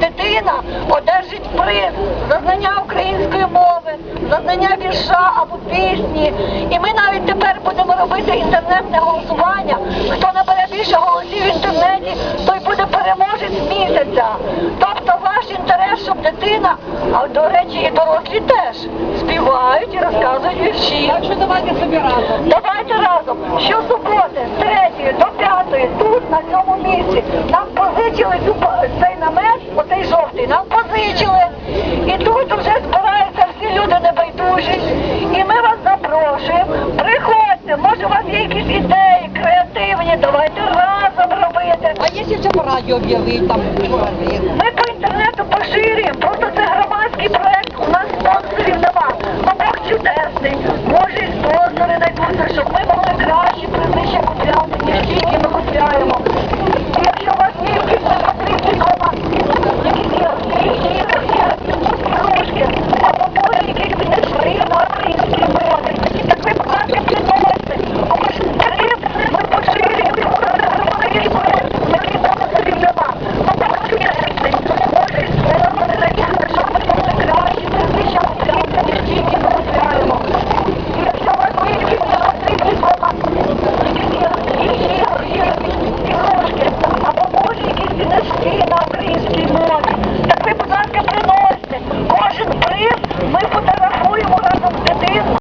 дитина одержить приз за знання української мови, за знання вірша або пісні. І ми навіть тепер будемо робити інтернетне голосування. Хто набере більше голосів в інтернеті, той буде переможець місяця. Тобто ваш інтерес, щоб дитина, а до речі, і дорослі теж співають і розказують вірші. Так що давайте собі разом. Давайте разом, щосуботи, з 3 до 5, тут, на цьому Чернівці. Нам позичили цей намет, оцей жовтий, нам позичили. І тут вже збираються всі люди небайдужі. І ми вас запрошуємо. Приходьте, може у вас є якісь ідеї, креативні, давайте разом робити. А є ще по радіо об'явить там? Ми по інтернету поширюємо, просто це громадський проект, у нас спонсорів нема. Бог чудесний, може і спонсори найдуться, щоб ми могли краще. будь ласка, приносьте. Кожен приз ми фотографуємо разом з дитиною.